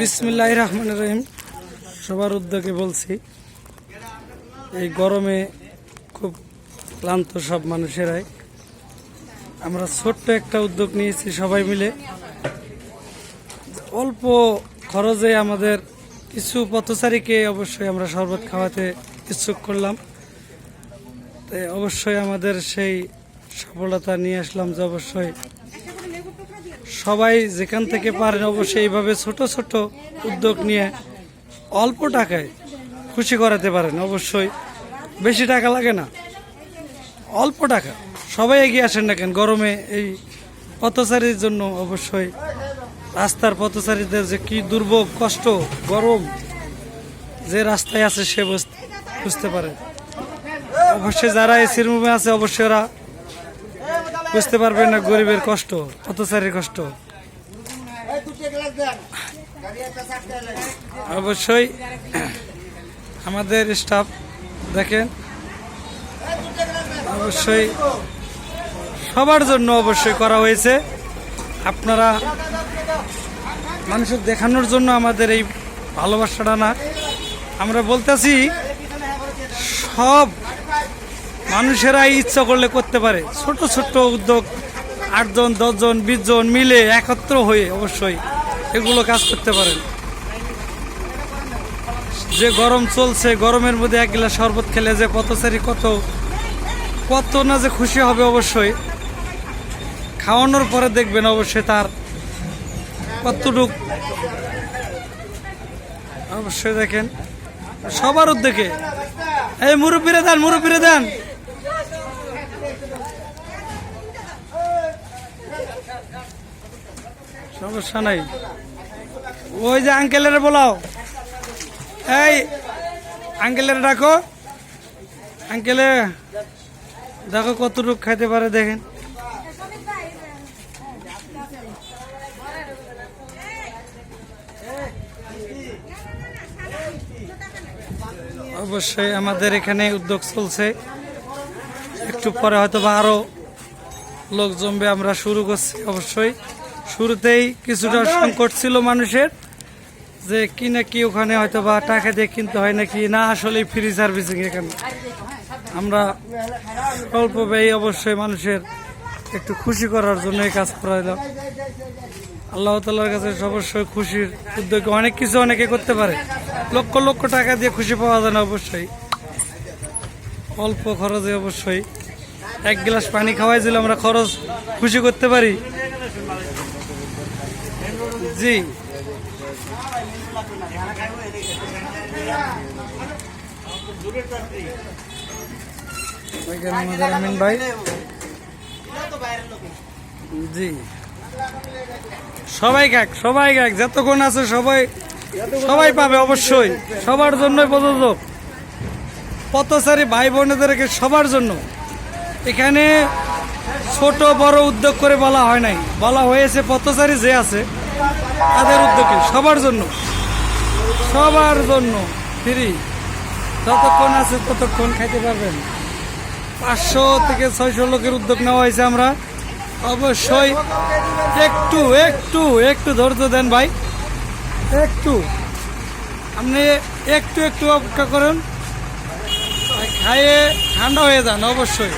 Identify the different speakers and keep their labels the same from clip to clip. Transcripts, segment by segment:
Speaker 1: বিসমিল্লাহ রহমান রহিম। সবার উদ্যোগে বলছি, এই গরমে খুব ক্লান্ত সব মানুষেরাই। আমরা ছোট্ট একটা উদ্যোগ নিয়েছি সবাই মিলে। অল্প খরচে আমাদের কিছু পথচারীকে অবশ্যই আমরা শরবত খাওয়াতে ইচ্ছুক করলাম। তো অবশ্যই আমাদের সেই সফলতা নিয়ে আসলাম যে অবশ্যই সবাই যেখান থেকে পারেন অবশ্যই এইভাবে ছোট ছোট উদ্যোগ নিয়ে অল্প টাকায় খুশি করাতে পারেন, অবশ্যই। বেশি টাকা লাগে না। অল্প টাকা। সবাই এগিয়ে আসেন না কেন? গরমে এই পথচারীর জন্য অবশ্যই রাস্তার পথচারীদের যে কি দুর্ভোগ, কষ্ট, গরম, যে রাস্তায় আছে সে বুঝ- বুঝতে পারে। অবশ্যই যারা এসির রুমে আছে, অবশ্যই ওরা বুঝতে পারবেন না গরিবের কষ্ট, পথচারীর কষ্ট। অবশ্যই আমাদের স্টাফ দেখেন, অবশ্যই সবার জন্য অবশ্যই করা হয়েছে। আপনারা মানুষের দেখানোর জন্য আমাদের এই ভালোবাসাটা না। আমরা বলতেছি, সব মানুষেরাই ইচ্ছা করলে করতে পারে। ছোট ছোট উদ্যোগ, আটজন, দশজন বিশ জন মিলে একত্র হয়ে অবশ্যই এগুলো কাজ করতে পারেন। যে গরম চলছে, গরমের মধ্যে এক গ্লাস শরবত খেলে যে পথচারী কত কত না যে খুশি হবে অবশ্যই। খাওয়ানোর পরে দেখবেন অবশ্যই তার কতটুক অবশ্যই দেখেন। সবার উদ্যোগে। এই মুরব্বীরে দেন মুরব্বীরে দেন। সমস্যা নাই। ওই যে আঙ্কেলের বলাও। এই আঙ্কেলের ডাকো। আঙ্কেলে দেখো কতটুক খাইতে পারে দেখেন। অবশ্যই আমাদের এখানে উদ্যোগ চলছে। একটু পরে হয়তো বা আরও লোক জমবে, আমরা শুরু করছি অবশ্যই। শুরুতেই কিছুটা সংকট ছিল মানুষের যে কি না কি ওখানে হয়তো বা টাকা দিয়ে কিনতে হয় নাকি না আসলে ফ্রি সার্ভিসিং এখানে। আমরা স্বল্প ব্যয় অবশ্যই মানুষের একটু খুশি করার জন্য এই কাজ করাইলাম। আল্লাহ তালার কাছে অবশ্যই খুশির উদ্যোগে অনেক কিছু অনেকে করতে পারে। লক্ষ লক্ষ টাকা দিয়ে খুশি পাওয়া যায় না অবশ্যই। অল্প খরচে অবশ্যই। এক গ্লাস পানি খাওয়াই দিলে আমরা খরচ খুশি করতে পারি। জি। জি। সবাই খাক সবাই খাক যতক্ষণ আছে সবাই সবাই পাবে অবশ্যই, সবার জন্যই প্রযোজ্য। পথচারী ভাই বোনেদেরকে সবার জন্য। এখানে ছোট, বড় উদ্যোগ করে বলা হয় নাই। বলা হয়েছে, পথচারী যে আছে, তাদের উদ্যোগে, সবার জন্য। সবার জন্য ফ্রি। যতক্ষণ আছে ততক্ষণ খাইতে পারবেন। পাঁচশো থেকে ছয়শো লোকের উদ্যোগ নেওয়া হয়েছে আমরা। অবশ্যই একটু একটু একটু ধৈর্য দেন ভাই। একটু। আপনি একটু একটু অপেক্ষা করুন। খাইয়ে ঠান্ডা হয়ে যান, অবশ্যই।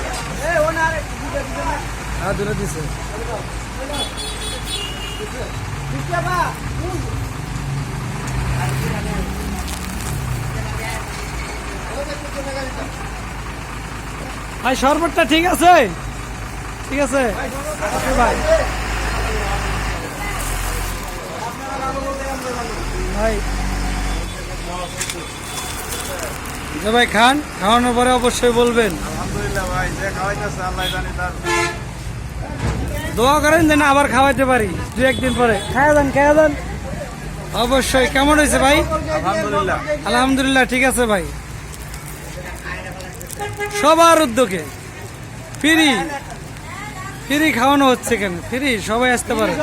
Speaker 1: হ্যাঁ দূরে দিছে। ভাই শরবতটা ঠিক আছে? ঠিক আছে? ভাই ভাই। যে ভাই খান। খাওয়ানোর পরে অবশ্যই বলবেন।
Speaker 2: আলহামদুলিল্লাহ ভাই যে খাওয়াইতেছে আল্লাহ জানি তার
Speaker 1: দোয়া করেন যেন আবার খাওয়াইতে পারি দু একদিন পরে। খাওয়া দেন খাওয়া দেন অবশ্যই কেমন হয়েছে ভাই?
Speaker 2: আলহামদুলিল্লাহ।
Speaker 1: আলহামদুলিল্লাহ ঠিক আছে ভাই। সবার উদ্যোগে। ফ্রি। ফ্রি খাওয়ানো হচ্ছে কেন? ফ্রি সবাই আসতে পারে।